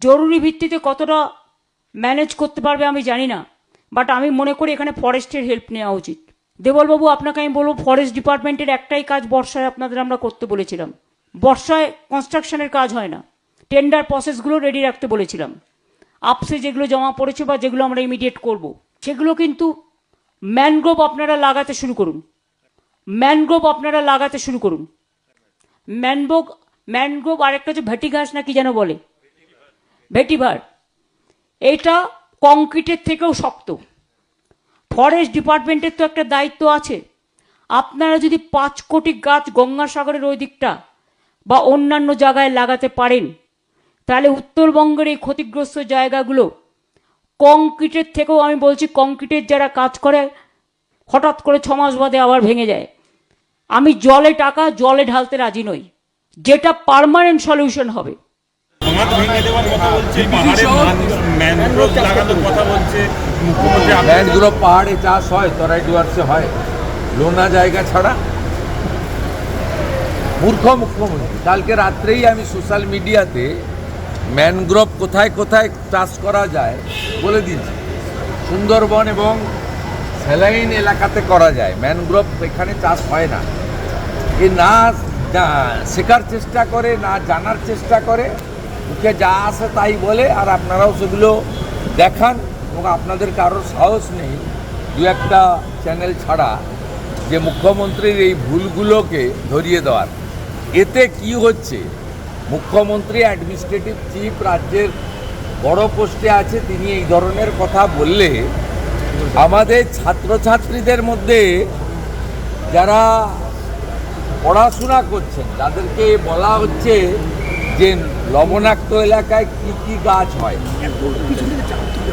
জরুরি ভিত্তিতে কতটা ম্যানেজ করতে পারবে আমি জানি না বাট আমি মনে করি এখানে ফরেস্টের হেল্প নেওয়া উচিত। দেবলবাবু, আপনাকে আমি বলব ফরেস্ট ডিপার্টমেন্টের একটাই কাজ বর্ষায় আপনাদের আমরা করতে বলেছিলাম। বর্ষায় কনস্ট্রাকশনের কাজ হয় না। টেন্ডার প্রসেসগুলো রেডি রাখতে বলেছিলাম। আপসে যেগুলো জমা পড়েছে বা যেগুলো আমরা ইমিডিয়েট করব, সেগুলো কিন্তু ম্যানগ্রোভ আপনারা লাগাতে শুরু করুন। ম্যানগ্রোভ আপনারা লাগাতে শুরু করুন। ম্যানগ্রোভ ম্যানগ্রোভ আরেকটা হচ্ছে ঘাস না কি যেন বলে? ভেটিভার এটা কংক্রিটের থেকেও শক্ত। ফরেস্ট ডিপার্টমেন্টের তো একটা দায়িত্ব আছে। আপনারা যদি পাঁচ কোটি গাছ গঙ্গাসাগরের ওই দিকটা বা অন্যান্য জায়গায় লাগাতে পারেন, তাহলে উত্তরবঙ্গের এই ক্ষতিগ্রস্ত জায়গাগুলো কংক্রিটের থেকেও আমি বলছি, কংক্রিটের যারা কাজ করে, হঠাৎ করে ছমাস বাদে আবার ভেঙে যায়। আমি জলে টাকা, জলে ঢালতে রাজি নই। যেটা পার্মানেন্ট সলিউশন হবে। বাঁধ ভেঙে দেওয়ার কথা বলছে পাহাড়ে ম্যানগ্রোভ লাগানোর কথা বলছে মুখ্যমন্ত্রী ম্যানগ্রোভ পাহাড়ে চাষ হয় তরাই ডুয়ার্সে হয়। লোনা জায়গা ছাড়া। মূর্খ মুখ্যমন্ত্রী কালকে রাত্রেই আমি সোশ্যাল মিডিয়াতে ম্যানগ্রোভ কোথায় কোথায় চাষ করা যায় বলে দিয়েছি। সুন্দরবন এবং স্যালাইন এলাকাতে করা যায়। ম্যানগ্রোভ এখানে চাষ হয় না। এ না না শেখার চেষ্টা করে না জানার চেষ্টা করে মুখে যা আসে তাই বলে, আর আপনারাও সেগুলো দেখান, এবং আপনাদের কারোর সাহস নেই। দু একটা চ্যানেল ছাড়া যে মুখ্যমন্ত্রীর এই ভুলগুলোকে ধরিয়ে দেওয়ার। এতে কি হচ্ছে? মুখ্যমন্ত্রী, অ্যাডমিনিস্ট্রেটিভ চিফ, রাজ্যের বড় পোস্টে আছে, তিনি এই ধরনের কথা বললে আমাদের ছাত্রছাত্রীদের মধ্যে যারা পড়াশোনা করছেন তাদেরকে বলা হচ্ছে যে লবণাক্ত এলাকায় কি কি গাছ হয়?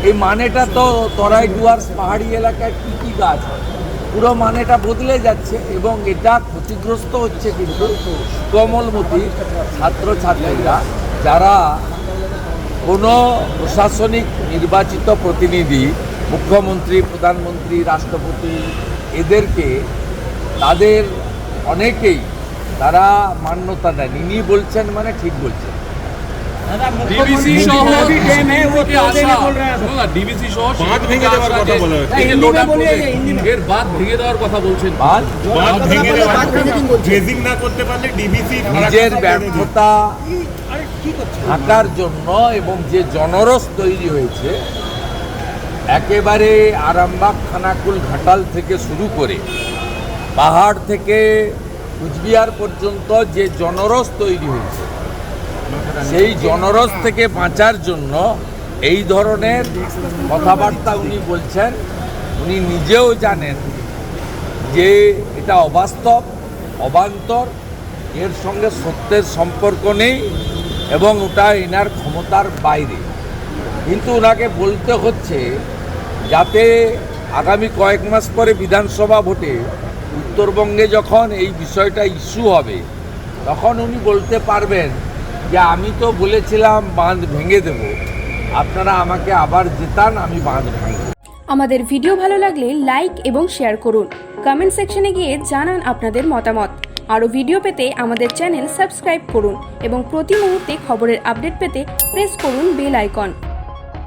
এই মানেটা তো তরাই ডুয়ার্স পাহাড়ি এলাকায় কি কি গাছ হয়? পুরো মানেটা বদলে যাচ্ছে এবং এটা ক্ষতিগ্রস্ত হচ্ছে কিন্তু কমলমতি ছাত্রছাত্রীরা যারা কোনো প্রশাসনিক নির্বাচিত প্রতিনিধি, মুখ্যমন্ত্রী, প্রধানমন্ত্রী, রাষ্ট্রপতি, এদেরকে তাদের অনেকেই তারা মান্যতা দেন ইনি বলছেন মানে ঠিক বলছেন। ডিবিসি সহ থেকে আসা। ডিবিসি সহ বাঁধ ভেঙে দেওয়ার কথা বলা এর ভেঙে দেওয়ার কথা বলছেন। বাদ বাঁধ ভেঙে দেওয়ার ড্রেজিং না করতে পারলে ডিবিসি নিজের ব্যর্থতা থাকার জন্য এবং যে জনরস তৈরি হয়েছে একেবারে আরামবাগ খানাকুল ঘাটাল থেকে শুরু করে পাহাড় থেকে কুচবিহার পর্যন্ত যে জনরস তৈরি হয়েছে, সেই জনরস থেকে বাঁচার জন্য এই ধরনের কথাবার্তা উনি বলছেন। উনি নিজেও জানেন যে এটা অবাস্তব, অবান্তর, এর সঙ্গে সত্যের সম্পর্ক নেই এবং ওটা এনার ক্ষমতার বাইরে। কিন্তু ওনাকে বলতে হচ্ছে, যাতে আগামী কয়েক মাস পরে বিধানসভা ভোটে উত্তরবঙ্গে যখন এই বিষয়টা ইস্যু হবে, তখন উনি বলতে পারবেন যে, আমি তো বলেছিলাম বাঁধ ভেঙে দেব। আপনারা আমাকে আবার জেতান, আমি বাঁধ ভাঙব। আমাদের ভিডিও ভালো লাগলে লাইক এবং শেয়ার করুন। কমেন্ট সেকশনে গিয়ে জানান আপনাদের মতামত। আরও ভিডিও পেতে আমাদের চ্যানেল সাবস্ক্রাইব করুন এবং প্রতি মুহূর্তে খবরের আপডেট পেতে প্রেস করুন বেল আইকন।